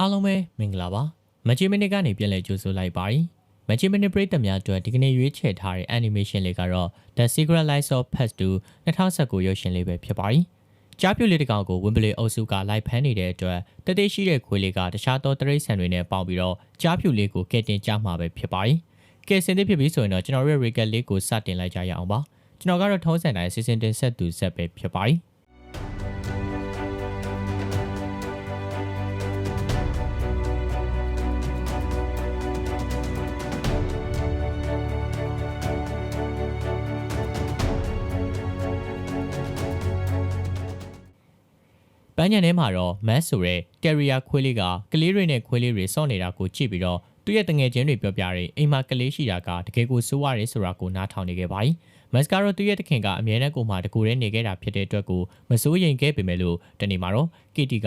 အားလုံးပဲမင်္ဂလာပါမချီမနစ်ကနေပြန်လည်ကြိုဆိုလိုက်ပါတယ်မချီမနစ်ပရိသတ်များအတွက်ဒီကနေ့ရွေးချယ်ထားတဲ့ animation လေးကတော့ The Secret Life of Pets 2 2019ရုပ်ရှင်လေးပဲဖြစ်ပါတယ်ကြားပြူလေးတစ်ကောင်ကိုဝင်းပလီအုပ်စုကလိုက်ဖမ်းနေတဲ့အတွက်တသေးရှိတဲ့ခွေးလေးကတခြားသောတရိတ်ဆန်တွေနဲ့ပေါင်းပြီးတော့ကြားပြူလေးကိုကဲတင်ကြမှာပဲဖြစ်ပါတယ်ကဲစင်သစ်ဖြစ်ပြီဆိုရင်တော့ကျွန်တော်ရဲ့ recap လေးကိုစတင်လိုက်ကြရအောင်ပါကျွန်တော်ကတော့ထုံးစံတိုင်းစီစဉ်တင်ဆက်သူဆက်ပဲဖြစ်ပါတ ပန်းညံထဲမှာတော့ Matt ဆိုတဲ့ carrier ခွေးလေးကကလေးတွေနဲ့ခွေးလေးတွေစော့နေတာကိုကြည့်ပြီးတော့သူ့ရဲ့တငယ်ချင်းတွေပြောပြတယ်အိမ်မှာကလေးရှိတာကတကယ်ကိုစိုးရတယ်ဆိုတာကိုနားထောင်နေခဲ့ပါပြီ။မက်စကာတော့သူ့ရဲ့တခင်ကအမြဲတမ်းကိုမှတကူတည်းနေခဲ့တာဖြစ်တဲ့အတွက်ကိုမစိုးရိမ်ခဲ့ပေမဲ့လို့တနေ့မှာတော့ကီတီက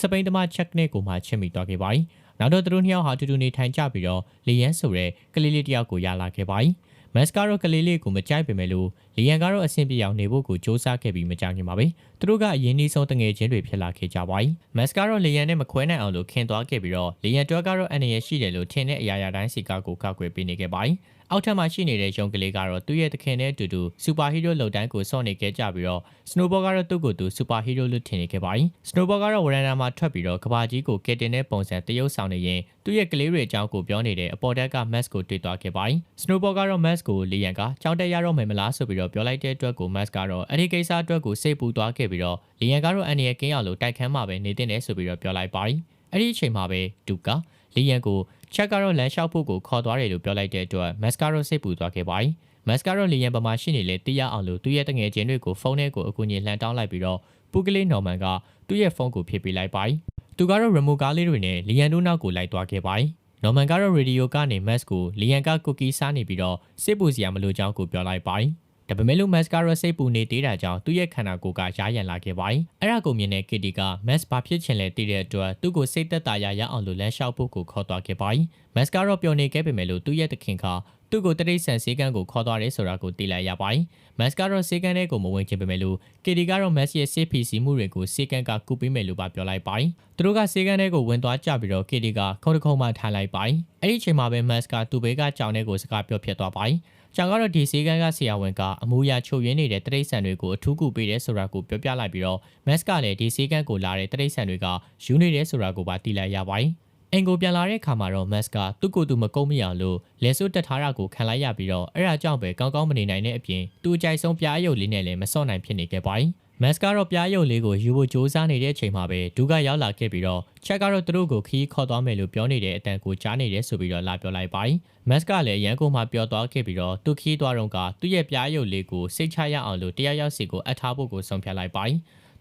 စပိန်သမားချက်နဲ့ကိုမှချစ်မိသွားခဲ့ပါပြီ။နောက်တော့သူတို့နှစ်ယောက်ဟာတူတူနေထိုင်ကြပြီးတော့လေယန်းဆိုတဲ့ကလေးလေးတစ်ယောက်ကိုရလာခဲ့ပါပြီ။ မက်စကတော့ကလေးလေးကိုမကြိုက်ပေမဲ့လို့လီယန်ကတော့အဆင်ပြေအောင်နေဖို့ကိုစ조사ခဲ့ပြီးမကြောက်ခင်ပါပဲသူတို့ကအရင်နှီးဆုံးတငယ်ချင်းတွေဖြစ်လာခဲ့ကြပါ යි မက်စကတော့လီယန်နဲ့မခွဲနိုင်အောင်လို့ခင်သွားခဲ့ပြီးတော့လီယန်တွက်ကတော့အနေရရှိတယ်လို့ထင်တဲ့အရာရာတိုင်းစီကကိုကောက်ွယ်ပေးနေခဲ့ပါ යි အောက်ထပ်မှာရှိနေတဲ့ယုံကလေးကတော့သူ့ရဲ့သခင်နဲ့အတူတူစူပါဟီးရိုးလုံတိုင်းကိုစောင့်နေခဲ့ကြပြီးတော့စနိုဘောကတော့သူ့ကိုယ်သူစူပါဟီးရိုးလို့ထင်နေခဲ့ပါတယ်။စနိုဘောကတော့ဝရန်နာမှာထွက်ပြီးတော့ကဘာကြီးကိုကယ်တင်တဲ့ပုံစံတရုပ်ဆောင်နေရင်သူ့ရဲ့ကလေးတွေအကြောင်းကိုပြောနေတဲ့အပေါ်တက်ကမတ်စ်ကိုတွေ့သွားခဲ့ပါတယ်။စနိုဘောကတော့မတ်စ်ကိုလေရန်ကကြောင်းတက်ရတော့မယ်မလားဆိုပြီးတော့ပြောလိုက်တဲ့အတွက်ကိုမတ်စ်ကတော့အဲဒီကိစ္စအတွက်ကိုစိတ်ပူသွားခဲ့ပြီးတော့လေရန်ကတော့အန်ရဲ့ကင်းအောင်လို့တိုက်ခန်းမှာပဲနေတင်တယ်ဆိုပြီးတော့ပြောလိုက်ပါတယ်။အဲဒီအချိန်မှာပဲဒူကလေရန်ကို ချက်ကတော့လမ်းလျှောက်ဖို့ကိုခေါ်သွားတယ်လို့ပြောလိုက်တဲ့အတွက်မက်စကာရိုစိတ်ပူသွားခဲ့ပါတယ်။မက်စကာရိုလျင်ပမာရှိနေလဲသိရအောင်လို့သူ့ရဲ့တငယ်ချင်းတွေကိုဖုန်းထဲကိုအကူအညီလှန်တောင်းလိုက်ပြီးတော့ပူကလေးနော်မန်ကသူ့ရဲ့ဖုန်းကိုဖြည့်ပေးလိုက်ပါတယ်။သူကတော့ရီမိုကားလေးတွေနဲ့လျင်တို့နောက်ကိုလိုက်သွားခဲ့ပါတယ်။နော်မန်ကတော့ရေဒီယိုကနေမက်စ်ကိုလျင်ကကုကီးစားနေပြီးတော့စစ်ပူစရာမလိုကြောင်းကိုပြောလိုက်ပါတယ်။ ။ဒါပေမဲ့လို့ mascara စိတ်ပူနေသေးတာကြောင့်သူ့ရဲ့ခန္ဓာကိုယ်ကရားရံလာခဲ့ပါတယ်။အဲ့ဒါကိုမြင်တဲ့ Kitty က mask ဘာဖြစ်ချင်လဲသိတဲ့အတွက်သူ့ကိုစိတ်သက်သာရရအောင်လို့လမ်းလျှောက်ဖို့ကိုခေါ်သွားခဲ့ပါတယ်။ mascara ပျော်နေခဲ့ပေမဲ့လို့သူ့ရဲ့သခင်ကသူ့ကိုတရိတ်ဆန်ဈေးကန်းကိုခေါ်သွားတယ်ဆိုတာကိုသိလိုက်ရပါတယ်။ mask ကတော့ဈေးကန်းထဲကိုမဝင်ချင်ပေမဲ့လို့ Kitty ကတော့ mask ရဲ့စိတ်ဖိစီးမှုတွေကိုဈေးကန်းကကူပေးမယ်လို့ပါပြောလိုက်ပါတယ်။သူတို့ကဈေးကန်းထဲကိုဝင်သွားကြပြီးတော့ Kitty ကခုံတစ်ခုံမှထားလိုက်ပါတယ်။အဲ့ဒီအချိန်မှာပဲ mask ကသူ့ဘေးကကြောင်ထဲကိုစကားပြောဖြစ်သွားပါတယ်။ ကြောင်ကတော့ဒီစေးကန်းကဆရာဝန်ကအမူအရာချုပ်ရင်းနေတဲ့တရိတ်ဆန်တွေကိုအထူးကူပေးတယ်ဆိုတာကိုပြောပြလိုက်ပြီးတော့မက်စ်ကလည်းဒီစေးကန်းကိုလာတဲ့တရိတ်ဆန်တွေကယူနေတယ်ဆိုတာကိုပါသိလိုက်ရပါ යි အင်ကိုပြန်လာတဲ့အခါမှာတော့မတ်စ်ကသူ့ကိုယ်သူမကုန်းမရအောင်လို့လက်စွပ်တက်ထားတာကိုခံလိုက်ရပြီးတော့အဲ့ဒါကြောင့်ပဲကောင်းကောင်းမနေနိုင်တဲ့အပြင်သူ့အကြိုက်ဆုံးပြားရုပ်လေးနဲ့လည်းမစော့နိုင်ဖြစ်နေခဲ့ပါ යි မက်စ်ကတော့ပြားရုပ်လေးကိုယူဖို့စူးစမ်းနေတဲ့အချိန်မှာပဲဒူကရောက်လာခဲ့ပြီးတော့ချက်ကတော့သူတို့ကိုခီးခေါ်သွားမယ်လို့ပြောနေတဲ့အတန်ကိုကြားနေတယ်ဆိုပြီးတော့လာပြောလိုက်ပါ යි မက်စ်ကလည်းရန်ကုန်မှာပြောသွားခဲ့ပြီးတော့သူခီးသွားတော့ကသူ့ရဲ့ပြားရုပ်လေးကိုစိတ်ချရအောင်လို့တရားရောက်စီကိုအပ်ထားဖို့ကိုဆုံးဖြတ်လိုက်ပါ යි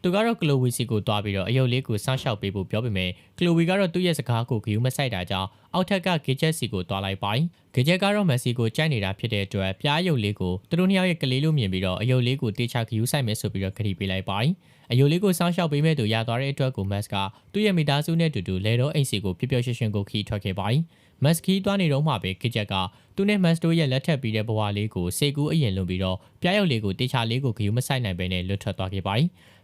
သူကတော့ကလိုဝီစီကိုတွားပြီးတော့အယုတ်လေးကိုစောင့်ရှောက်ပေးဖို့ပြောပေမဲ့ကလိုဝီကတော့သူ့ရဲ့စကားကိုဂယူးမဆိုင်တာကြောင့်အောက်ထက်ကဂေဂျက်စီကိုတွားလိုက်ပါဂေဂျက်ကတော့မက်ဆီကိုကြိုက်နေတာဖြစ်တဲ့အတွက်ပြားအယုတ်လေးကိုသူတို့နှစ်ယောက်ရဲ့ကလေးလို့မြင်ပြီးတော့အယုတ်လေးကိုတေချာဂယူးဆိုင်မယ်ဆိုပြီးတော့ခရီးပေးလိုက်ပါအယိုလေးကိုစောင်းရှောက်ပေးမဲ့သူရသွားတဲ့အတွက်ကိုမတ်စ်ကသူ့ရဲ့မိသားစုနဲ့အတူတူလဲတော့အိမ်စီကိုပျော်ပျော်ရွှင်ရွှင်ကိုခီးထွက်ခဲ့ပါမတ်စ်ခီးသွားနေတော့မှပဲကစ်ချက်ကသူနဲ့မတ်စ်တို့ရဲ့လက်ထပ်ပြီးတဲ့ဘဝလေးကိုစေကူးအရင်လွန်ပြီးတော့ပြားရုပ်လေးကိုတေချာလေးကိုဂယူးမဆိုင်နိုင်ပဲနဲ့လွတ်ထွက်သွားခဲ့ပါ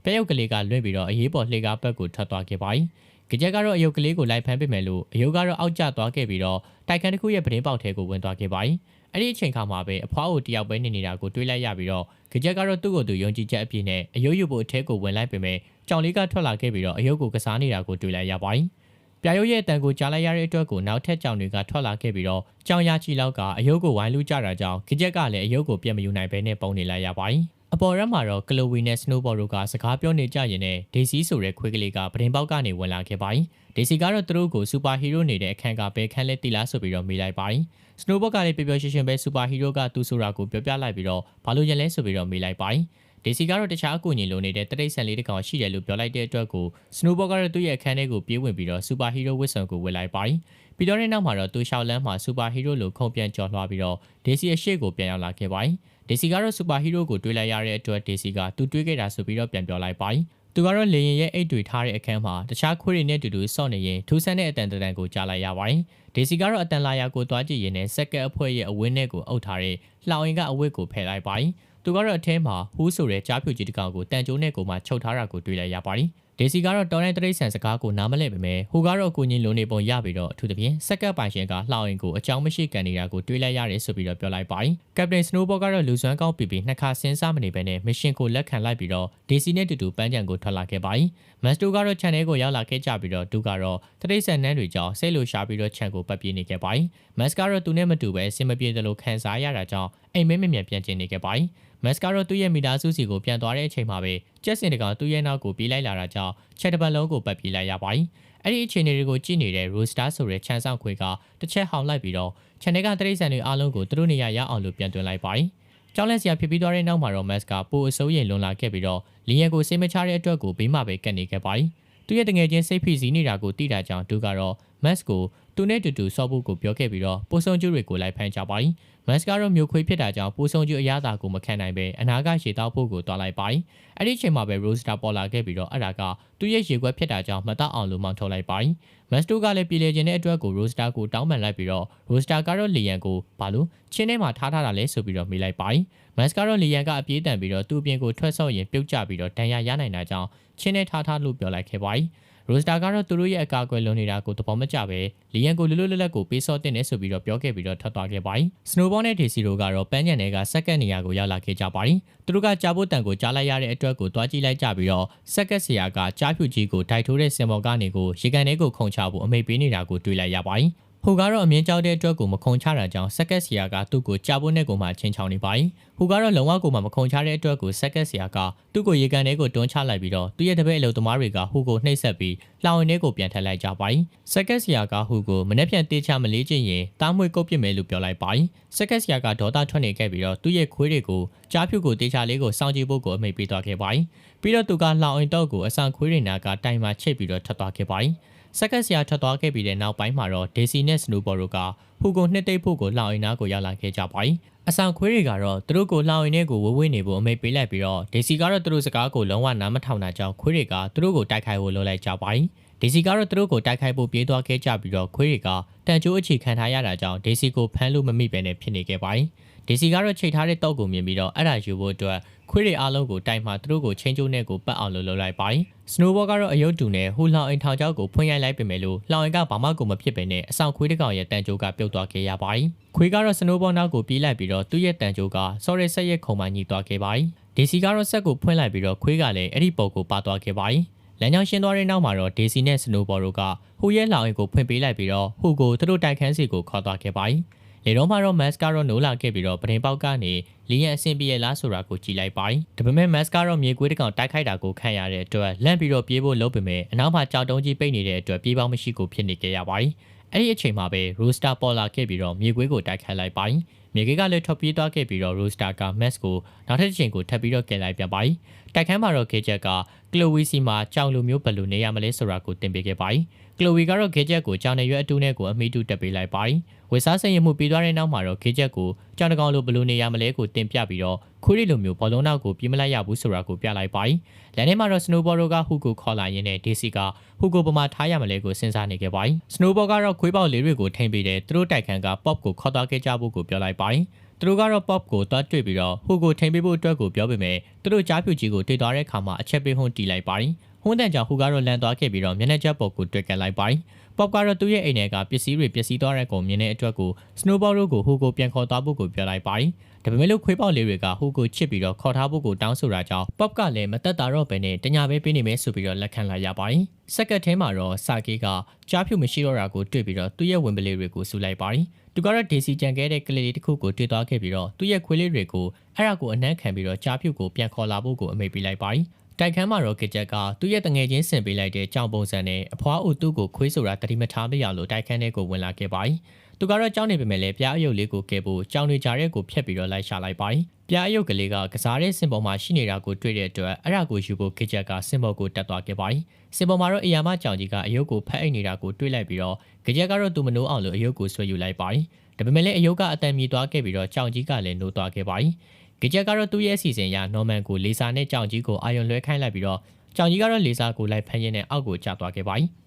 ပဲရုပ်ကလေးကလွင့်ပြီးတော့အရေးပေါ်လှေကားဘက်ကိုထွက်သွားခဲ့ပါပြီ။ကြကြကတော့အယုတ်ကလေးကိုလိုက်ဖမ်းပစ်မယ်လို့အယုတ်ကတော့အောက်ကျသွားခဲ့ပြီးတော့တိုက်ခန်းတစ်ခုရဲ့ပတင်းပေါက်ထဲကိုဝင်သွားခဲ့ပါပြီ။အဲ့ဒီအချိန်ခါမှာပဲအဖွားကိုတယောက်ပဲနေနေတာကိုတွေးလိုက်ရပြီးတော့ကြကြကတော့သူ့ကိုယ်သူယုံကြည်ချက်အပြည့်နဲ့အယုတ်ရုပ်ကိုအထဲကိုဝင်လိုက်ပေမဲ့ကြောင်လေးကထွက်လာခဲ့ပြီးတော့အယုတ်ကိုကစားနေတာကိုတွေးလိုက်ရပါပြီ။ပြာယုတ်ရဲ့တန်ကိုကြားလိုက်ရတဲ့အတွက်ကိုနောက်ထပ်ကြောင်တွေကထွက်လာခဲ့ပြီးတော့ကြောင်ရချီလောက်ကအယုတ်ကိုဝိုင်းလူကြတာကြောင့်ခကြက်ကလည်းအယုတ်ကိုပြတ်မယူနိုင်ဘဲနဲ့ပုံနေလိုက်ရပါတယ်။ အပေါ်ရက်မှာတော့ကလိုဝီနဲ့စနိုးဘော်တို့ကစကားပြောနေကြရင်နဲ့ဒေစီဆိုတဲ့ခွေးကလေးကပဒင်းပေါက်ကနေဝင်လာခဲ့ပါတယ်။ဒေစီကတော့သူတို့ကိုစူပါဟီးရိုးနေတဲ့အခန်းကဘယ်ခန်းလဲသိလားဆိုပြီးတော့မေးလိုက်ပါတယ်။စနိုးဘော်ကလည်းပျော်ပျော်ရွှင်ရွှင်ပဲစူပါဟီးရိုးကသူဆိုတာကိုပြောပြလိုက်ပြီးတော့ဘာလို့ရင်လဲဆိုပြီးတော့မေးလိုက်ပါတယ်။ဒေစီကတော့တခြားအကူအညီလိုနေတဲ့တရိတ်ဆန်လေးတစ်ကောင်ရှိတယ်လို့ပြောလိုက်တဲ့အတွက်ကိုစနိုးဘော်ကတော့သူ့ရဲ့အခန်းထဲကိုပြေးဝင်ပြီးတော့စူပါဟီးရိုးဝတ်စုံကိုဝယ်လိုက်ပါတယ်။ ပြီးတော့တဲ့နောက်မှာတော့သူရှောက်လန်းမှာစူပါဟီးရိုးလိုခုံပြန်ကြော်လွှားပြီးတော့ဒေစီအရှိကိုပြန်ရောက်လာခဲ့ပါ යි ဒေစီကတော့စူပါဟီးရိုးကိုတွေးလိုက်ရတဲ့အတွက်ဒေစီကသူတွေးခဲ့တာဆိုပြီးတော့ပြန်ပြောလိုက်ပါ යි သူကတော့လေရင်ရဲ့အိတ်တွေထားတဲ့အခန်းမှာတခြားခွေးတွေနဲ့တူတူစော့နေရင်ထူးဆန်းတဲ့အတန်တန်ကိုကြားလိုက်ရပါတယ်။ဒေစီကတော့အတန်လာယာကိုတွားကြည့်ရင်နဲ့စက်ကက်အဖွဲရဲ့အဝင်းနဲ့ကိုအုပ်ထားတဲ့လှောင်ရင်ကအဝတ်ကိုဖယ်လိုက်ပါတယ်။သူကတော့အထဲမှာဟူးဆိုတဲ့ကြားဖြူကြီးတစ်ကောင်ကိုတန်ကြိုးနဲ့ကိုမှချုပ်ထားတာကိုတွေ့လိုက်ရပါတယ်။ ဒေစီကတော့တော်တဲ့တရိတ်ဆန်စကားကိုနားမလဲပေမဲ့ဟိုကတော့အကူကြီးလိုနေပုံရပြီးတော့အထူးသဖြင့်စက်ကပ်ပိုင်ရှင်ကလှောင်ရင်ကိုအကြောင်းမရှိကန်နေတာကိုတွေးလိုက်ရတယ်ဆိုပြီးတော့ပြောလိုက်ပါတယ်ကပတိန်စနိုးဘောကတော့လူစွမ်းကောင်းပြီးပြီးနှစ်ခါစဉ်းစားမနေဘဲနဲ့မရှင်ကိုလက်ခံလိုက်ပြီးတော့ဒေစီနဲ့တူတူပန်းချံကိုထွက်လာခဲ့ပါတယ်မတ်စတိုကတော့ခြံထဲကိုရောက်လာခဲ့ကြပြီးတော့သူကတော့တရိတ်ဆန်နှန်းတွေကြောင့်စိတ်လိုရှာပြီးတော့ခြံကိုပတ်ပြေးနေခဲ့ပါတယ်မတ်ကတော့သူနဲ့မတူပဲစင်မပြေသလိုခံစားရတာကြောင့်အိမ်မင်းမမြန်ပြန်ကျင်နေခဲ့ပါတယ် မက်စကတော့သူ့ရဲ့မိသားစုစီကိုပြန်သွားတဲ့အချိန်မှာပဲကျက်စင်တကောင်သူ့ရဲ့နောက်ကိုပြေးလိုက်လာတာကြောင့်ချက်တပတ်လုံးကိုပတ်ပြေးလိုက်ရပါတယ်။အဲ့ဒီအခြေအနေတွေကိုကြည့်နေတဲ့ Rooster ဆိုတဲ့ခြံဆောင်ခွေကတစ်ချက်ဟောင်လိုက်ပြီးတော့ခြံထဲကတရိတ်ဆန်တွေအားလုံးကိုသူတို့နေရာရအောင်လို့ပြန်တွင်လိုက်ပါတယ်။ကျောင်းလက်စရာဖြစ်ပြီးသွားတဲ့နောက်မှာတော့ Max ကပိုအစိုးရင်လွန်လာခဲ့ပြီးတော့လီယန်ကိုစိတ်မချတဲ့အတွက်ကိုဘေးမှာပဲကတ်နေခဲ့ပါတယ်။သူရဲ့တငယ်ချင်းစိတ်ဖိစီးနေတာကိုသိတာကြောင့်သူကတော့ Max ကို သူနဲ့တူတူဆော့ဖို့ကိုပြောခဲ့ပြီးတော့ပိုဆုံကျူတွေကိုလိုက်ဖမ်းကြပါတယ်။မတ်စကာတော့မျိုးခွေးဖြစ်တာကြောင့်ပိုဆုံကျူအရသာကိုမခံနိုင်ပဲအနာကရှေတောက်ဖို့ကိုတွားလိုက်ပါတယ်။အဲ့ဒီချိန်မှာပဲ Roster ပေါ်လာခဲ့ပြီးတော့အဲ့ဒါကသူ့ရဲ့ရေခွက်ဖြစ်တာကြောင့်မတအောင်လို့မောင်းထုတ်လိုက်ပါတယ်။မတ်စတိုကလည်းပြည်လေခြင်းတဲ့အတွက်ကို Roster ကိုတောင်းပန်လိုက်ပြီးတော့ Roster ကတော့လီယန်ကိုဘာလို့ချင်းထဲမှာထားထားတာလဲဆိုပြီးတော့မေးလိုက်ပါတယ်။မတ်စကတော့လီယန်ကအပြေးတန်ပြီးတော့သူ့အပြင်ကိုထွက်ဆော့ရင်ပြုတ်ကျပြီးတော့ဒဏ်ရာရနိုင်တာကြောင့်ချင်းထဲထားထားလို့ပြောလိုက်ခဲ့ပါတယ်။ ရိုစတာကတော့သူတို့ရဲ့အကာအကွယ်လုံနေတာကိုသဘောမကျပဲလီယန်ကိုလွတ်လွတ်လပ်လပ်ကိုပေးစောတင်နေဆိုပြီးတော့ပြောခဲ့ပြီးတော့ထွက်သွားခဲ့ပါတယ်။စနိုဘောနဲ့ဒေစီတို့ကတော့ပန်းညံတွေကစက္ကန့်နေရာကိုရောက်လာခဲ့ကြပါတယ်။သူတို့ကကြားဖို့တန်ကိုကြားလိုက်ရတဲ့အတွက်ကိုတွားကြည့်လိုက်ကြပြီးတော့စက္ကန့်ဆရာကကြားဖြူကြီးကိုဒိုက်ထိုးတဲ့စင်ဘော်ကနေကိုရေကန်ထဲကိုခုန်ချဖို့အမိတ်ပေးနေတာကိုတွေ့လိုက်ရပါတယ်။ ဟူကတော့အမြင်ကြောက်တဲ့အတွက်ကိုမခုံချတာကြောင့်စက်ကက်ဆရာကသူ့ကိုကြာဖို့နဲ့ကိုမှချင်းချောင်းနေပါရင်ဟူကတော့လုံဝကိုမှမခုံချတဲ့အတွက်ကိုစက်ကက်ဆရာကသူ့ကိုရေကန်ထဲကိုတွန်းချလိုက်ပြီးတော့သူ့ရဲ့တပည့်အလုပ်သမားတွေကဟူကိုနှိပ်စက်ပြီးလှောင်ရင်ထဲကိုပြန်ထည့်လိုက်ကြပါရင်စက်ကက်ဆရာကဟူကိုမနေ့ပြန်တေးချမလေးချင်ရင်တားမွေကုတ်ပစ်မယ်လို့ပြောလိုက်ပါရင်စက်ကက်ဆရာကဒေါသထွက်နေခဲ့ပြီးတော့သူ့ရဲ့ခွေးတွေကိုကြားဖြူကိုတေးချလေးကိုစောင့်ကြည့်ဖို့ကိုအမိန့်ပေးသွားခဲ့ပါရင်ပြီးတော့သူကလှောင်ရင်တော့ကိုအဆန်ခွေးတွေနာကတိုင်မှာချိတ်ပြီးတော့ထွက်သွားခဲ့ပါရင် စက္ကန့်ဆရာထွက်သွားခဲ့ပြီးတဲ့နောက်ပိုင်းမှာတော့ဒေစီနဲ့စနူဘော်တို့ကဟူကိုနှစ်တိတ်ဖို့ကိုလှောင်အိမ်သားကိုရောက်လာခဲ့ကြပါတယ်။အဆောင်ခွေးတွေကတော့သူတို့ကိုလှောင်အိမ်ထဲကိုဝေးဝေးနေဖို့အမိန့်ပေးလိုက်ပြီးတော့ဒေစီကတော့သူတို့စကားကိုလုံးဝနားမထောင်တာကြောင့်ခွေးတွေကသူတို့ကိုတိုက်ခိုက်ဖို့လုပ်လိုက်ကြပါတယ်။ဒေစီကတော့သူတို့ကိုတိုက်ခိုက်ဖို့ပြေးသွားခဲ့ကြပြီးတော့ခွေးတွေကတန်ကျိုးအခြေခံထားရတာကြောင့်ဒေစီကိုဖမ်းလို့မမိဘဲနဲ့ဖြစ်နေခဲ့ပါတယ်။ဒေစီကတော့ချိန်ထားတဲ့တောက်ကိုမြင်ပြီးတော့အဲ့ဒါယူဖို့အတွက် ခွေးတွေအားလုံးကိုတိုင်မှသူတို့ကိုချင်းကျိုးနဲ့ကိုပတ်အောင်လုပ်လုပ်လိုက်ပါ။စနိုဘောကတော့အယုတ်တူနဲ့ဟိုလောင်အိမ်ထောင်ချောက်ကိုဖွင့်ရိုက်လိုက်ပေမဲ့လို့လောင်အိမ်ကဘာမှကိုမဖြစ်ပဲနဲ့အဆောင်ခွေးတစ်ကောင်ရဲ့တန်ကြိုးကပြုတ်သွားခဲ့ရပါ။ခွေးကတော့စနိုဘောနောက်ကိုပြေးလိုက်ပြီးတော့သူ့ရဲ့တန်ကြိုးကဆော်ရဲဆက်ရဲ့ခုံမှညှိသွားခဲ့ပါ။ဒေစီကတော့ဆက်ကိုဖွင့်လိုက်ပြီးတော့ခွေးကလည်းအဲ့ဒီပုံကိုပါသွားခဲ့ပါ။လမ်းကြောင်းရှင်းသွားတဲ့နောက်မှာတော့ဒေစီနဲ့စနိုဘောတို့ကဟိုရဲ့လောင်အိမ်ကိုဖွင့်ပေးလိုက်ပြီးတော့ဟိုကိုသူတို့တိုက်ခန်းစီကိုခေါ်သွားခဲ့ပါ။ လေတော့မှတော့ mask ကတော့နိုးလာခဲ့ပြီးတော့ပရင်ပေါက်ကနေလီယန်အဆင်ပြေရလားဆိုတာကိုကြည့်လိုက်ပါတယ်။ဒါပေမဲ့ mask ကတော့မြေကွေးတစ်ကောင်တိုက်ခိုက်တာကိုခံရတဲ့အတွက်လန့်ပြီးတော့ပြေးဖို့လုပ်ပေမဲ့အနောက်မှာကြောက်တုံးကြီးပိတ်နေတဲ့အတွက်ပြေးပေါင်းမရှိကိုဖြစ်နေကြရပါတယ်။ အဲ့ဒီအချိန်မှာပဲ Rooster ပေါ်လာခဲ့ပြီးတော့မြေကွေးကိုတိုက်ခိုက်လိုက်ပါတယ်။မြေကြီးကလည်းထွက်ပြေးသွားခဲ့ပြီးတော့ Rooster က Max ကိုနောက်ထပ်တစ်ချိန်ကိုထပ်ပြီးတော့ကယ်လိုက်ပြန်ပါတယ်။တိုက်ခန်းမှာတော့ Gadget က Chloe စီမှာကြောင်လိုမျိုးဘယ်လိုနေရမလဲဆိုတာကိုသင်ပေးခဲ့ပါတယ်။ Chloe ကတော့ Gadget ကိုကြောင်နေရွက်အတူနဲ့ကိုအမိတူတက်ပေးလိုက်ပါတယ်။ဝက်စားစင်ရမှုပြီးသွားတဲ့နောက်မှာတော့ခေချက်ကိုကြောင်တကောင်လိုဘလို့နေရမလဲကိုတင်ပြပြီးတော့ ခွေးရီလိုမျိုးဘောလုံးနောက်ကိုပြေးမလိုက်ရဘူးဆိုတာကိုပြလိုက်ပါတယ်။လန်ထဲမှာတော့ Snowball တို့ကဟူကိုခေါ်လာရင်းနဲ့ DC ကဟူကိုပမာထားရမလဲကိုစဉ်းစားနေခဲ့ပါတယ်။ Snowball ကတော့ခွေးပေါက်လေးတွေကိုထိမ့်ပေးတဲ့သူတို့တိုက်ခန်းက Pop ကိုခေါ်သွားခဲ့ကြဖို့ကိုပြောလိုက်ပါတယ်။သူတို့ကတော့ pop ကိုတွားတွေ့ပြီးတော့ဟိုကိုထိန်ပေးဖို့အတွက်ကိုပြောပေမဲ့သူတို့ကြားဖြူကြီးကိုတွေ့သွားတဲ့အခါမှာအချက်ပေးဟုန်းတီးလိုက်ပါတယ်။ဟွန်းတန်ကြောင့်ဟိုကတော့လန်သွားခဲ့ပြီးတော့မျက်နှာချက်ပေါ်ကိုတွေ့ကလိုက်ပါတယ်။ Pop ကတော့သူ့ရဲ့အိမ်ထဲကပစ္စည်းတွေပျက်စီးသွားတဲ့ကုန်မြင်တဲ့အတွက်ကို Snowball တို့ကိုဟိုကိုပြန်ခေါ်သွားဖို့ကိုပြောလိုက်ပါတယ်။ ဒါပေမဲ့လို့ခွေးပေါက်လေးတွေကဟိုကိုချစ်ပြီးတော့ခေါ်ထားဖို့ကိုတောင်းဆိုတာကြောင့် Pop ကလည်းမသက်တာတော့ပဲနဲ့တညာပဲပေးနေမယ်ဆိုပြီးတော့လက်ခံလာရပါတယ်။စက်ကတ်ထဲမှာတော့စာကေးကကြားဖြူမရှိတော့တာကိုတွေ့ပြီးတော့သူ့ရဲ့ဝင်ပလေးတွေကိုစူလိုက်ပါတယ်။သူကတော့ဒေစီကြံခဲ့တဲ့ကလေးလေးတစ်ခုကိုတွေ့သွားခဲ့ပြီးတော့သူ့ရဲ့ခွေးလေးတွေကိုအဲ့ဒါကိုအနှံ့ခံပြီးတော့ကြားဖြူကိုပြန်ခေါ်လာဖို့ကိုအမိန့်ပေးလိုက်ပါတယ်။ တိုက်ခန်းမှာတော့ကကြက်ကသူ့ရဲ့တငယ်ချင်းဆင်ပေးလိုက်တဲ့ကြောင်ပုံစံနဲ့အဖွားဦးသူ့ကိုခွေးဆိုတာတတိမထားမရလို့တိုက်ခန်းထဲကိုဝင်လာခဲ့ပါတယ်။သူကတော့ကြောင်နေပေမဲ့လည်းပြားအယုတ်လေးကိုကဲဖို့ကြောင်နေကြတဲ့ကိုဖျက်ပြီးတော့လိုက်ရှာလိုက်ပါတယ်။ပြားအယုတ်ကလေးကကစားတဲ့စင်ပေါ်မှာရှိနေတာကိုတွေ့တဲ့အတွက်အဲ့ဒါကိုယူဖို့ကကြက်ကစင်ပေါ်ကိုတက်သွားခဲ့ပါတယ်။စင်ပေါ်မှာတော့အရာမကြောင်ကြီးကအယုတ်ကိုဖက်အိတ်နေတာကိုတွေ့လိုက်ပြီးတော့ကကြက်ကတော့သူမနိုးအောင်လို့အယုတ်ကိုဆွဲယူလိုက်ပါတယ်။ဒါပေမဲ့လည်းအယုတ်ကအတန်မြည်သွားခဲ့ပြီးတော့ကြောင်ကြီးကလည်းနိုးသွားခဲ့ပါတယ်။ ဂဂျက်ကတော့သူ့ရဲ့အစီအစဉ်အရနော်မန်ကိုလေဆာနဲ့ကြောင်ကြီးကိုအာယုံလွှဲခိုင်းလိုက်ပြီးတော့ကြောင်ကြီးကတော့လေဆာကိုလိုက်ဖမ်းရင်းနဲ့အောက်ကိုကျသွားခဲ့ပါ යි ။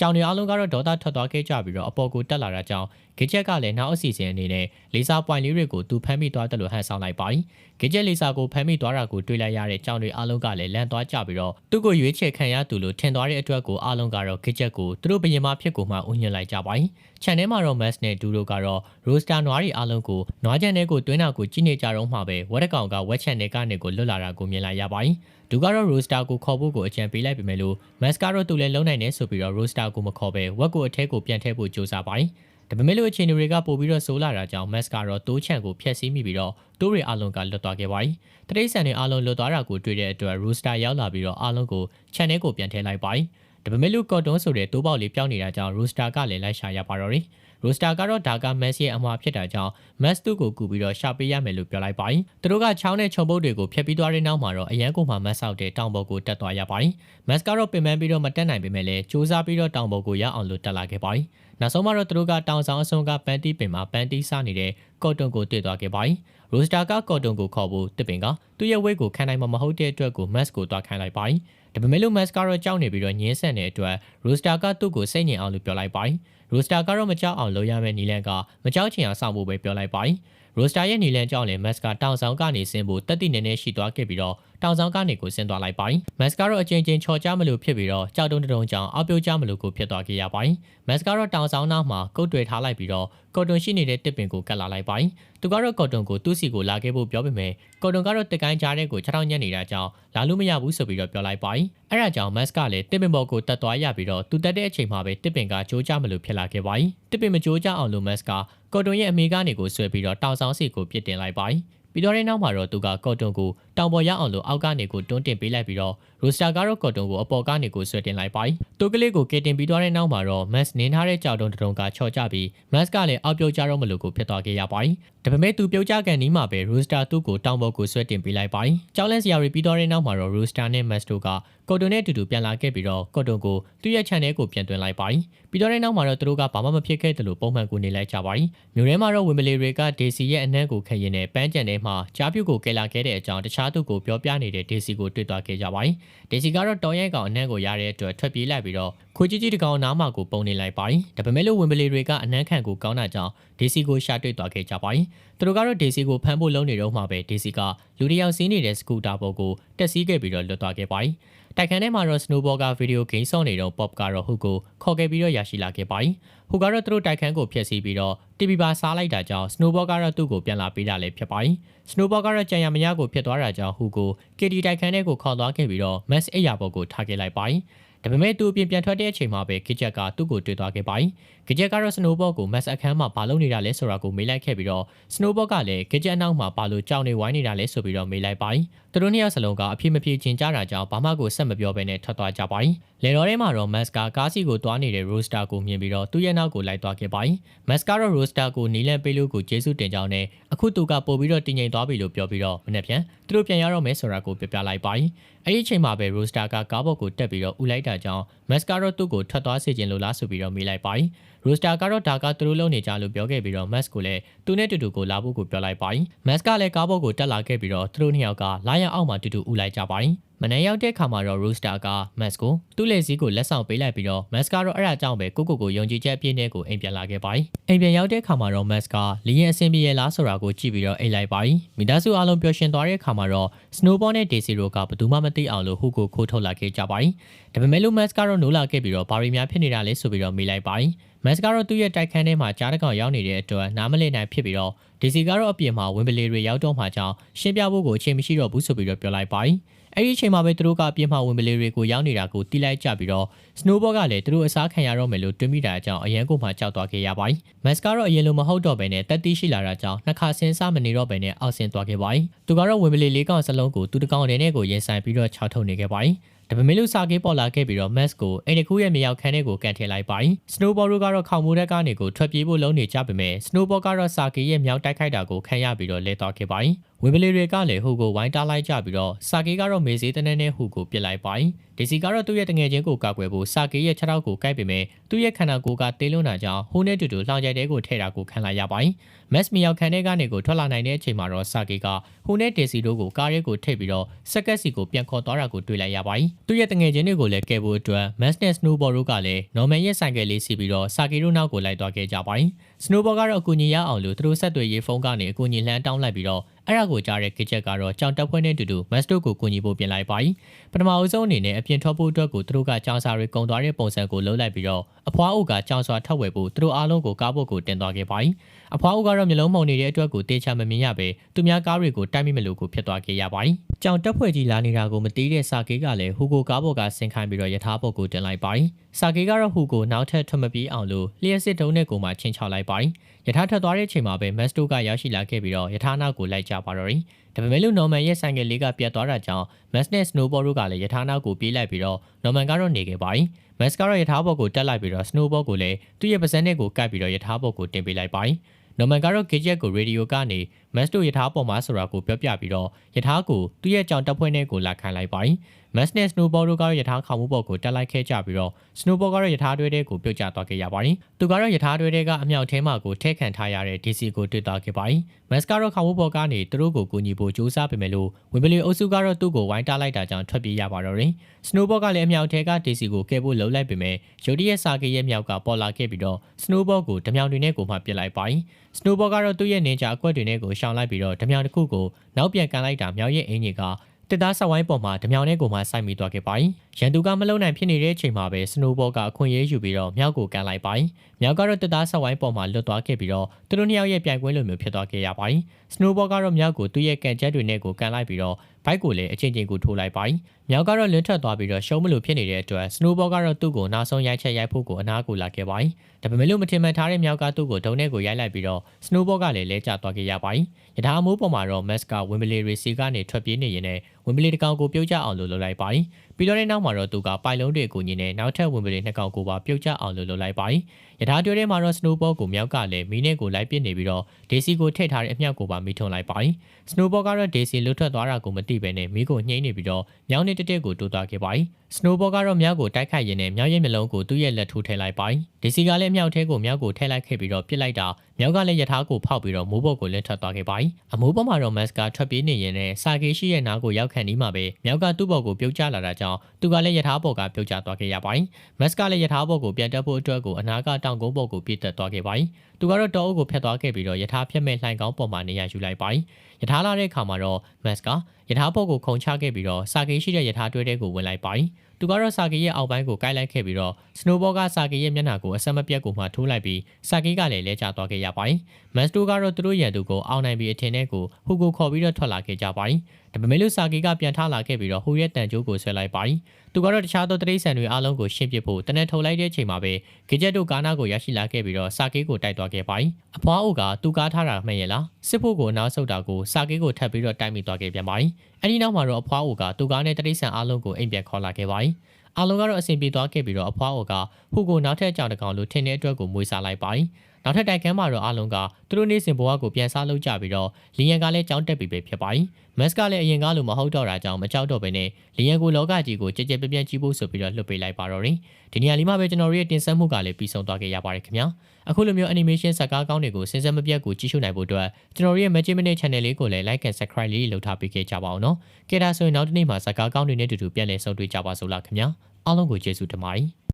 ကြောင်တွေအားလုံးကတော့ဒေါသထွက်သွားခဲ့ကြပြီးတော့အပေါ်ကိုတက်လာတာကြောင့်ဂဂစ်ချက်ကလည်းနောက်အစီအစဉ်အနေနဲ့လေဆာပွိုင်လေးတွေကိုသူဖမ်းမိသွားတယ်လို့ဟန်ဆောင်လိုက်ပါတယ်ဂစ်ချက်လေဆာကိုဖမ်းမိသွားတာကိုတွေ့လိုက်ရတဲ့ကြောင်တွေအားလုံးကလည်းလန့်သွားကြပြီးတော့သူ့ကိုရွေးချယ်ခံရသူလို့ထင်သွားတဲ့အတွက်ကိုအားလုံးကတော့ဂစ်ချက်ကိုသူတို့ဘယင်မဖြစ်ကိုမှဥညွှန်လိုက်ကြပါတယ်ခြံထဲမှာတော့ Max နဲ့ Duro ကတော့ Roaster နွားတွေအားလုံးကိုနွားချန်ထဲကိုတွင်းတာကိုကြည့်နေကြတော့မှပဲဝက်တကောင်ကဝက်ချန်ထဲကနေကိုလွတ်လာတာကိုမြင်လိုက်ရပါတ ယ်။ဒူကတော့ Roaster ကိုခေါ်ဖို့ကိုအကြံပေးလိုက်ပေမဲ့လို့ Max ကတော့သူလည်းလုံနိုင်နေဆိုပြီးတော့ Roaster ကိုမခေါ်ပဲဝက်ကိုအထဲကိုပြန်ထည့်ဖို့ကြိုးစားပါတယ်။ဒါပေမဲ့လို့အခြေအနေတွေကပို့ပြီးတော့ဆိုးလာတာကြောင့် Max ကတော့တိုးချန်ကိုဖျက်ဆီးမိပြီးတော့တိုးတွေအားလုံးကလွတ်သွားခဲ့ပါတယ်။တတိဆန်တွေအားလုံးလွတ်သွားတာကိုတွေ့တဲ့အတွက် Roaster ရောက်လာပြီးတော့အားလုံးကိုခြံထဲကိုပြန်ထည့်လိုက်ပါတယ်။ဒါပေမဲ့လို့ကော်တွန်းဆိုတဲ့တိုးပေါက်လေးပြောင်းနေတာကြောင့် Roaster ကလည်းလိုက်ရှာရပါတော့တယ်။ Roaster ကတော့ဒါက Max ရဲ့အမှားဖြစ်တာကြောင့် Max သူ့ကိုကူပြီးတော့ရှာပေးရမယ်လို့ပြောလိုက်ပါတယ်။သူတို့ကချောင်းနဲ့ခြုံပုတ်တွေကိုဖျက်ပြီးသွားတဲ့နောက်မှာတော့အရန်ကိုမှ Max ဆောက်တဲ့တောင်ပေါ်ကိုတက်သွားရပါတယ်။ Max ကတော့ပင်ပန်းပြီးတော့မတက်နိုင်ပေမဲ့လည်းစူးစမ်းပြီးတော့တောင်ပေါ်ကိုရောက်အောင်လို့တက်လာခဲ့ပါတယ်။နောက်ဆုံးမှတော့သူတို့ကတောင်ဆောင်အစုံကပန်တီပင်မှာပန်တီစားနေတဲ့ကော့တွန်ကိုတွေ့သွားခဲ့ပါတယ်။ Roaster ကကော့တွန်ကိုခေါ်ဖို့တစ်ပင်ကသူ့ရဲ့ဝိတ်ကိုခံနိုင်မှာမဟုတ်တဲ့အတွက်ကို Max ကိုတွားခိုင်းလိုက်ပါတယ်။ဒါပေမဲ့လို့ Max ကတော့ကြောက်နေပြီးတော့ညင်းဆက်နေတဲ့အတွက် Roaster ကသူ့ကိုစိတ်ညစ်အောင်လို့ပြောလိုက်ပါတယ်။ Roaster ကတော့မကြောက်အောင်လုပ်ရမယ့်နီလန်ကမကြောက်ချင်အောင်စောင့်ဖို့ပဲပြောလိုက်ပါတယ်။ Roaster ရဲ့နီလန်ကြောင့်လည်း Max ကတောင်ဆောင်ကနေဆင်းဖို့တက်တည်နေနေရှိသွားခဲ့ပြီးတော့ တောင်ဆောင်ကနေကိုဆင်းသွားလိုက်ပါတယ်။ Max ကတော့အချိန်ချင်းချော်ကြမလို့ဖြစ်ပြီးတော့ကြောက်တုံးတုံးကြောင့်အောက်ပြုတ်ကြမလို့ကိုဖြစ်သွားခဲ့ရပါတယ်။ Max ကတော့တောင်ဆောင်နောက်မှာကုတ်တွေထားလိုက်ပြီးတော့ကော်တွန်ရှိနေတဲ့တစ်ပင်ကိုကတ်လာလိုက်ပါတယ်။သူကတော့ကော်တွန်ကိုသူ့စီကိုလာခဲ့ဖို့ပြောပေမဲ့ကော်တွန်ကတော့တစ်ကိုင်းကြားတဲ့ကိုခြေထောက်ညက်နေတာကြောင့်လာလို့မရဘူးဆိုပြီးတော့ပြောလိုက်ပါတယ်။အဲ့ဒါကြောင့် Max ကလည်းတစ်ပင်ပေါ်ကိုတက်သွားရပြီးတော့သူတက်တဲ့အချိန်မှာပဲတစ်ပင်ကကြိုးကြမလို့ဖြစ်လာခဲ့ပါတယ်။တစ်ပင်မကြိုးကြအောင်လို့ Max ကကော်တွန်ရဲ့အမေကနေကိုဆွဲပြီးတော့တောင်ဆောင်စီကိုပြစ်တင်လိုက်ပါတယ်။ပြီးတော့တဲ့နောက်မှာတော့သူကကော့တွန်ကိုတောင်ပေါ်ရအောင်လို့အောက်ကနေကိုတွန်းတင်ပေးလိုက်ပြီးတော့ရိုစတာကတော့ကော့တွန်ကိုအပေါ်ကနေကိုဆွဲတင်လိုက်ပါတယ်။တိုးကလေးကိုကယ်တင်ပြီးတော့တဲ့နောက်မှာတော့မတ်နင်းထားတဲ့ကြောက်တုံးတုံးကချော့ကြပြီးမတ်ကလည်းအောက်ပြုတ်ကြတော့မလို့ကိုဖြစ်သွားခဲ့ရပါတယ်။ဒါပေမဲ့သူပြုတ်ကြကန်နီးမှာပဲရိုစတာသူ့ကိုတောင်ပေါ်ကိုဆွဲတင်ပေးလိုက်ပါတယ်။ကြောက်လန့်စရာတွေပြီးတော့တဲ့နောက်မှာတော့ရိုစတာနဲ့မတ်တို့ကကော်တွန်နဲ့အတူတူပြန်လာခဲ့ပြီးတော့ကော်တွန်ကိုသူ့ရဲ့ channel ကိုပြန်သွင်းလိုက်ပါတယ်။ပြီးတော့တဲ့နောက်မှာတော့သူတို့ကဘာမှမဖြစ်ခဲ့တယ်လို့ပုံမှန်ကိုနေလိုက်ကြပါတယ်။မြို့ထဲမှာတော့ဝင်မလီတွေကဒေစီရဲ့အနံ့ကိုခရင်နဲ့ပန်းကြံထဲမှာကြားပြုတ်ကိုကယ်လာခဲ့တဲ့အကြောင်းတခြားသူကိုပြောပြနေတဲ့ဒေစီကိုတွေ့သွားခဲ့ကြပါတယ်။ဒေစီကတော့တော်ရဲကောင်အနံ့ကိုရတဲ့အတွက်ထွက်ပြေးလိုက်ပြီးတော့ခွေကြီးကြီးတကောင်နားမှာကိုပုံနေလိုက်ပါတယ်။ဒါပေမဲ့လို့ဝင်မလီတွေကအနံ့ခံကိုကောင်းတာကြောင့်ဒေစီကိုရှာတွေ့သွားခဲ့ကြပါတယ်။သူတို့ကတော့ဒေစီကိုဖမ်းဖို့လုပ်နေတော့မှပဲဒေစီကလူတစ်ယောက်စီးနေတဲ့စကူတာပေါ်ကိုတက်စီးခဲ့ပြီးတော့လွတ်သွားခဲ့ပါတယ်။ တိုက်ခန်းထဲမှာတော့ Snowball ကဗီဒီယိုဂိမ်းဆော့နေတော့ Pop ကတော့ဟူကိုခေါ်ခဲ့ပြီးတော့ရရှိလာခဲ့ပါတယ်။ဟူကတော့သူတို့တိုက်ခန်းကိုဖျက်ဆီးပြီးတော့ TV ပါစားလိုက်တာကြောင့် Snowball ကတော့သူ့ကိုပြန်လာပေးတာလည်းဖြစ်ပါတယ်။ Snowball ကတော့ကြံရမရကိုဖြစ်သွားတာကြောင့်ဟူကို KD တိုက်ခန်းထဲကိုခေါ်သွားခဲ့ပြီးတော့ Max အိယာဘော်ကိုထားခဲ့လိုက်ပါတယ်။ဒါပေမဲ့သူအပြင်ပြန်ထွက်တဲ့အချိန်မှာပဲ Gidget ကသူ့ကိုတွေ့သွားခဲ့ပါတယ်။ Gidget ကတော့ Snowball ကို Max အခန်းမှာဘာလုပ်နေတာလဲဆိုတာကိုမေးလိုက်ခဲ့ပြီးတော့ Snowball ကလည်း Gidget အနောက်မှာဘာလို့ကြောင်နေဝိုင်းနေတာလဲဆိုပြီးတော့မေးလိုက်ပါတယ်။သူတို့နှစ်ယောက်စလုံးကအပြစ်မပြေချင်ကြတာကြောင့်ဘာမှကိုဆက်မပြောဘဲနဲ့ထွက်သွားကြပါတယ်။လေတော်ထဲမှာတော့ Max ကကားစီကိုသွားနေတဲ့ Roaster ကိုမြင်ပြီးတော့သူ့ရဲ့နောက်ကိုလိုက်သွားခဲ့ပါတယ်။ Max ကတော့ Roaster ကိုနီလန်ပေးလို့ကိုကျေးဇူးတင်ကြောင်းနဲ့အခုသူကပို့ပြီးတော့တင်ငိမ်သွားပြီလို့ပြောပြီးတော့မနေ့ပြန်သူတို့ပြန်ရတော့မယ်ဆိုတာကိုပြပြလိုက်ပါတယ်။အဲ့ဒီအချိန်မှာပဲ Roaster ကကားဘော်ကိုတက်ပြီးတော့ဥလိုက်တာကြောင့် Max ကတော့သူ့ကိုထွက်သွားစေချင်လို့လားဆိုပြီးတော့မေးလိုက်ပါတယ်။ Roaster ကတော့ဒါကသူတို့လုံနေကြလို့ပြောခဲ့ပြီးတော့ Max ကိုလည်းသူနဲ့တူတူကိုလာဖို့ကိုပြောလိုက်ပါတယ်။ Max ကလည်းကားဘော်ကိုတက်လာခဲ့ပြီးတော့သူတို့နှစ်ယောက်ကလာရအောက်မှာတူတူဥလိုက်ကြပါတယ်။ မနေ့ရောက်တဲ့ခါမှာတော့ Rooster က Max ကိုသူ့လက်စည်းကိုလက်ဆောင်ပေးလိုက်ပြီးတော့ Max ကတော့အဲ့ဒါကြောင့်ပဲကိုကိုကိုယုံကြည်ချက်အပြည့်နဲ့ကိုအိမ်ပြန်လာခဲ့ပါတယ်။အိမ်ပြန်ရောက်တဲ့ခါမှာတော့ Max ကလီရင်အဆင်ပြေရလားဆိုတာကိုကြည့်ပြီးတော့အိမ်လိုက်ပါတယ်။မိသားစုအားလုံးပျော်ရွှင်သွားတဲ့ခါမှာတော့ Snowball နဲ့ Daisy တို့ကဘယ်သူမှမသိအောင်လို့ဟူကိုခိုးထုတ်လာခဲ့ကြပါတယ်။ဒါပေမဲ့လို့ Max ကတော့နိုးလာခဲ့ပြီးတော့ဘာရီများဖြစ်နေတာလဲဆိုပြီးတော့မေးလိုက်ပါတယ်။ Max ကတော့သူ့ရဲ့တိုက်ခန်းထဲမှာကြားတကောင်ရောက်နေတဲ့အတွက်နားမလည်နိုင်ဖြစ်ပြီးတော့ဒေစီကတော့အပြင်မှာဝင်ပလေတွေရောက်တော့မှကြောင်းရှင်းပြဖို့ကိုအချိန်မရှိတော့ဘူးဆိုပြီးတော့ပြောလိုက်ပါတယ်။ အဲ့ဒီအချိန်မှာပဲသူတို့ကအပြင်မှာဝင်ပလေတွေကိုရောက်နေတာကိုတီးလိုက်ကြပြီးတော့ Snowball ကလည်းသူတို့အစားခံရတော့မယ်လို့တွေးမိတာအကြောင်းအရန်ကိုမှကြောက်သွားခဲ့ရပါတယ်။ Max ကတော့အရင်လိုမဟုတ်တော့ဘဲနဲ့တက်တီးရှိလာတာကြောင့်နှစ်ခါဆင်းစားမနေတော့ဘဲနဲ့အောက်ဆင်းသွားခဲ့ပါတယ်။သူကတော့ဝင်ပလေလေးကောင်စလုံးကိုသူတကောင်တည်းနဲ့ကိုရင်ဆိုင်ပြီးတော့ခြောက်ထုတ်နေခဲ့ပါတယ်။ဒါပေမဲ့လို့စာကေးပေါ်လာခဲ့ပြီးတော့ Max ကိုအိမ်တစ်ခုရဲ့မြေရောက်ခန်းထဲကိုကန်ထည့်လိုက်ပါတယ်။ Snowball တို့ကတော့ခေါင်မိုးတက်ကနေကိုထွက်ပြေးဖို့လုံးနေကြပေမဲ့ Snowball ကတော့စာကေးရဲ့မြောက်တိုက်ခိုက်တာကိုခံရပြီးတော့လဲသွားခဲ့ပါတယ်။ ဝင်းပလီတွေကလည်းဟူကိုဝိုင်းတားလိုက်ကြပြီးတော့စာကေးကတော့မေးစေးတန်းနဲ့ဟူကိုပြစ်လိုက်ပါတယ်။ဒေစီကတော့သူ့ရဲ့တငယ်ချင်းကိုကာကွယ်ဖို့စာကေးရဲ့ခြေထောက်ကိုကိုက်ပေမဲ့သူ့ရဲ့ခန္ဓာကိုယ်ကတေးလွန်းတာကြောင့်ဟိုးနဲ့တူတူလှောင်ကြိုက်တဲကိုထည့်တာကိုခံလိုက်ရပါတယ်။ Max မြောက်ခန်းထဲကနေကိုထွက်လာနိုင်တဲ့အချိန်မှာတော့စာကေးကဟိုးနဲ့ဒေစီတို့ကိုကားရဲကိုထိပ်ပြီးတော့စက်ကက်စီကိုပြန်ခေါ်သွားတာကိုတွေ့လိုက်ရပါတယ်။သူ့ရဲ့တငယ်ချင်းတွေကိုလည်းကယ်ဖို့အတွက် Max နဲ့ Snowball တို့ကလည်း Norman ရဲ့ဆိုင်ကယ်လေးစီးပြီးတော့စာကေးတို့နောက်ကိုလိုက်သွားခဲ့ကြပါတယ်။ Snowball ကတော့အကူအညီရအောင်လို့သူတို့ဆက်သွယ်ရေးဖုန်းကနေအကူအညီလှမ်းတောင်းလိုက်ပြီးတော့အဲ့ဒါကိုကြားတဲ့ကိချက်ကတော့ကြောင်တပ်ဖွဲ့နဲ့အတူတူမတ်စတိုကိုကူညီဖို့ပြင်လိုက်ပါပြီပထမအဆုံးအနေနဲ့အပြင်ထွက်ဖို့အတွက်ကိုသူတို့ကကြောင်စာတွေကုံသွားတဲ့ပုံစံကိုလှုပ်လိုက်ပြီးတော့အဖွားအုပ်ကကြောင်စာထပ်ဝယ်ဖို့သူတို့အားလုံးကိုကားဘုတ်ကိုတင်သွားခဲ့ပါပြီအဖွားအုပ်ကတော့မျိုးလုံးမှုန်နေတဲ့အတွက်ကိုတေချာမမြင်ရပဲသူများကားတွေကိုတိုက်မိမလို့ကိုဖြစ်သွားခဲ့ရပါပြီကြောင်တပ်ဖွဲ့ကြီးလာနေတာကိုမသိတဲ့စာကေးကလည်းဟူကိုကားဘုတ်ကဆင်ခိုင်းပြီးတော့ယထာဘုတ်ကိုတင်လိုက်ပါပြီစာကေးကတော့ဟူကိုနောက်ထပ်ထွက်မပြေးအောင်လို့လျှက်စစ်တုံးနဲ့ကိုမှချင်းချလိုက်ပါပြီ။ယထာထွက်သွားတဲ့အချိန်မှာပဲမက်စတိုကရောက်ရှိလာခဲ့ပြီးတော့ယထာနောက်ကိုလိုက်ကြပါတော့တယ်။ဒါပေမဲ့လို့နော်မန်ရဲ့ဆိုင်ကယ်လေးကပြတ်သွားတာကြောင့်မက်စ်နဲ့စနိုးဘော့တို့ကလည်းယထာနောက်ကိုပြေးလိုက်ပြီးတော့နော်မန်ကတော့နေခဲ့ပါပြီ။မက်စ်ကတော့ယထာဘော့ကိုတက်လိုက်ပြီးတော့စနိုးဘော့ကိုလည်းသူ့ရဲ့ပါးစပ်နဲ့ကိုကပ်ပြီးတော့ယထာဘော့ကိုတင်ပေးလိုက်ပါပြီ။နော်မန်ကတော့ gadget ကိုရေဒီယိုကနေမက်စတိုယထာပေါ်မှာဆိုတာကိုပြောပြပြီးတော့ယထာကိုသူ့ရဲ့ကြောင်တပ်ဖွဲ့နဲ့ကိုလာခံလိုက်ပါပြီ။မတ်စ်နဲ့ Snowball တို့ကတော့ယထာခေါမှုပေါ်ကိုတက်လိုက်ခဲ့ကြပြီးတော့ Snowball ကတော့ယထာတွဲတဲ့ကိုပြုတ်ကျသွားခဲ့ရပါတယ်။သူကတော့ယထာတွဲတဲ့ကအမြောက်ထဲမှာကိုထဲခံထားရတဲ့ DC ကိုတွေ့သွားခဲ့ပါတယ်။မတ်စ်ကတော့ခေါမှုပေါ်ကနေသူတို့ကိုကူညီဖို့ကြိုးစားပေမဲ့လို့ဝင်ပလီအုပ်စုကတော့သူ့ကိုဝိုင်းတားလိုက်တာကြောင့်ထွက်ပြေးရပါတော့တယ်။ Snowball ကလည်းအမြောက်ထဲက DC ကိုကယ်ဖို့လှုပ်လိုက်ပေမဲ့ရုတ်တရက်စာကေရဲ့မြောက်ကပေါ်လာခဲ့ပြီးတော့ Snowball ကိုဓမြောင်တွေနဲ့ကိုမှပစ်လိုက်ပါတယ်။ Snowball ကတော့သူ့ရဲ့ ninja အကွက်တွေနဲ့ကိုရှောင်လိုက်ပြီးတော့ဓမြောင်တစ်ခုကိုနောက်ပြန်ကန်လိုက်တာမြောက်ရဲ့အင်ဂျင်က တစ်သားဆက်ဝိုင်းပေါ်မှာဓမြောင်နဲ့ကိုမှစိုက်မိသွားခဲ့ပါတယ်။ရန်သူကမလုံနိုင်ဖြစ်နေတဲ့အချိန်မှာပဲစနိုးဘောကအခွင့်အရေးယူပြီးတော့မြောက်ကိုကန်လိုက်ပါတယ်။မြောက်ကတော့တစ်သားဆက်ဝိုင်းပေါ်မှာလွတ်သွားခဲ့ပြီးတော့သူတို့နှစ်ယောက်ရဲ့ပြိုင်ပွဲလိုမျိုးဖြစ်သွားခဲ့ရပါတယ်။စနိုးဘောကတော့မြောက်ကိုသူ့ရဲ့ကန်ချက်တွေနဲ့ကိုကန်လိုက်ပြီးတော့ ဘိုက်ကိုလည်းအချင်းချင်းကိုထိုးလိုက်ပါ။မြောက်ကတော့လင်းထွက်သွားပြီးတော့ရှုံးမလို့ဖြစ်နေတဲ့အတွက်စနိုးဘောကတော့သူ့ကိုနောက်ဆုံးရိုက်ချက်ရိုက်ဖို့ကိုအနားကိုလာခဲ့ပါ။ဒါပေမဲ့လို့မထင်မှန်ထားတဲ့မြောက်ကသူ့ကိုဒုံနဲ့ကိုရိုက်လိုက်ပြီးတော့စနိုးဘောကလည်းလဲကျသွားခဲ့ရပါ။ယထာမိုးပေါ်မှာတော့မက်စကာဝင်းဘလီရီစီကနေထွက်ပြေးနေရင်လည်းဝင်းဘလီတကောင်ကိုပြုတ်ကျအောင်လို့လုပ်လိုက်ပါ။ ပြီးတော့တဲ့နောက်မှာတော့သူကပိုင်လုံးတွေကိုညင်းနဲ့နောက်ထပ်ဝင်ပလေနှစ်ကောင်ကိုပါပြုတ်ကျအောင်လို့လုပ်လိုက်ပါရင်ယထာတွဲထဲမှာတော့ snowball ကိုမြောက်ကလည်းမီးနဲ့ကိုလိုက်ပစ်နေပြီးတော့ daisy ကိုထည့်ထားတဲ့အမြောက်ကိုပါမီးထွန်လိုက်ပါရင် snowball ကတော့ daisy လွတ်ထွက်သွားတာကိုမသိဘဲနဲ့မီးကိုညှိနေပြီးတော့မြောင်းနဲ့တက်တက်ကိုတိုးသွားခဲ့ပါရင် ။ Snowball ကတော့မြောက်ကိုတိုက်ခိုက်ရင်းနဲ့မြောက်ရဲ့မျက်လုံးကိုသူ့ရဲ့လက်ထိုးထည့်လိုက်ပိုင်း။ DC ကလည်းမြောက်ထဲကိုမြောက်ကိုထည့်လိုက်ခဲ့ပြီးတော့ပစ်လိုက်တာမြောက်ကလည်းယထာကိုဖောက်ပြီးတော့မိုးပေါ်ကိုလင်းထွက်သွားခဲ့ပိုင်း။အမိုးပေါ်မှာတော့ Mask ကထွက်ပြေးနေရင်းနဲ့စာကေရှိရဲ့နားကိုရောက်ခံနေမှာပဲမြောက်ကသူ့ပေါ်ကိုပြုတ်ကျလာတာကြောင့်သူကလည်းယထာပေါ်ကပြုတ်ကျသွားခဲ့ရပိုင်း။ Mask ကလည်းယထာပေါ်ကိုပြန်တက်ဖို့အတွက်ကိုအနာကတောင်ကုန်းပေါ်ကိုပြေးတက်သွားခဲ့ပိုင်း။ သူကတော့တောအုပ်ကိုဖျက်သွားခဲ့ပြီးတော့ယထာဖြတ်မဲ့လှိုင်ကောင်းပေါ်မှာနေရာယူလိုက်ပါ යි ။ယထာလာတဲ့အခါမှာတော့မတ်စကယထာဘော်ကိုခုံချခဲ့ပြီးတော့စာကေရှိတဲ့ယထာတွဲတဲ့ကိုဝင်လိုက်ပါ යි ။ သူကတော့စာကီရဲ့အောက်ပိုင်းကိုကိုက်လိုက်ခဲ့ပြီးတော့စနိုဘောကစာကီရဲ့မျက်နှာကိုအဆက်မပြတ်ကိုမှထိုးလိုက်ပြီးစာကီကလည်းလဲကျသွားခဲ့ရပါတယ်။မန်စတိုကတော့သူတို့ရန်သူကိုအောင်းနိုင်ပြီးအထင်နဲ့ကိုဟူကိုခေါ်ပြီးတော့ထွက်လာခဲ့ကြပါတယ်။ဒါပေမဲ့လို့စာကီကပြန်ထလာခဲ့ပြီးတော့ဟူရဲ့တန်ကြိုးကိုဆွဲလိုက်ပါတယ်။သူကတော့တခြားသောတရိတ်ဆန်တွေအားလုံးကိုရှင်းပြဖို့တနက်ထုတ်လိုက်တဲ့အချိန်မှာပဲဂက်ဂျက်တို့ကားနာကိုရရှိလာခဲ့ပြီးတော့စာကီကိုတိုက်သွားခဲ့ပါတယ်။အဖွားအိုကသူ့ကားထားတာမှန်ရဲ့လား။စစ်ဖို့ကိုအနောက်ဆုတ်တာကိုစာကီကိုထပ်ပြီးတော့တိုက်မိသွားခဲ့ပြန်ပါတယ်။ အဲဒီနောက်မှာတော့အဖွားအိုကသူကားနဲ့တရိษံအားလုံးကိုအိမ်ပြန်ခေါ်လာခဲ့ပါ යි ။အားလုံးကတော့အဆင်ပြေသွားခဲ့ပြီးတော့အဖွားအိုကဟူကိုနောက်ထပ်ကြောင်တကောင်လိုထင်တဲ့အတွက်ကိုမွေးစားလိုက်ပါ යි ။ နောက်ထပ်တိုက်ကမ်းမှာတော့အားလုံးကသူတို့နေ့စဉ်ဘဝကိုပြန်စားလုပ်ကြပြီးတော့လီယန်ကလည်းကြောင်းတက်ပြီးပဲဖြစ်ပါ යි ။မက်စ်ကလည်းအရင်ကလိုမဟုတ်တော့တာကြောင့်မကြောက်တော့ဘဲနဲ့လီယန်ကိုလောကကြီးကိုကြကြပြပြကြီးဖို့ဆိုပြီးတော့လွှတ်ပေးလိုက်ပါတော့တယ်။ဒီနေရာလေးမှာပဲကျွန်တော်တို့ရဲ့တင်ဆက်မှုကလည်းပြီးဆုံးသွားခဲ့ရပါတယ်ခင်ဗျာ။အခုလိုမျိုး animation ဇာတ်ကားကောင်းတွေကိုစဉ်ဆက်မပြတ်ကိုကြည့်ရှုနိုင်ဖို့အတွက်ကျွန်တော်တို့ရဲ့ Magic Minute Channel လေးကိုလည်း like and subscribe လေးလုပ်ထားပေးခဲ့ကြပါအောင်နော်။ကဲဒါဆိုရင်နောက်တစ်နေ့မှာဇာတ်ကားကောင်းတွေနဲ့တူတူပြန်လည်ဆုံတွေ့ကြပါစို့လားခင်ဗျာ။အားလုံးကိုကျေးဇူးတင်ပါတယ်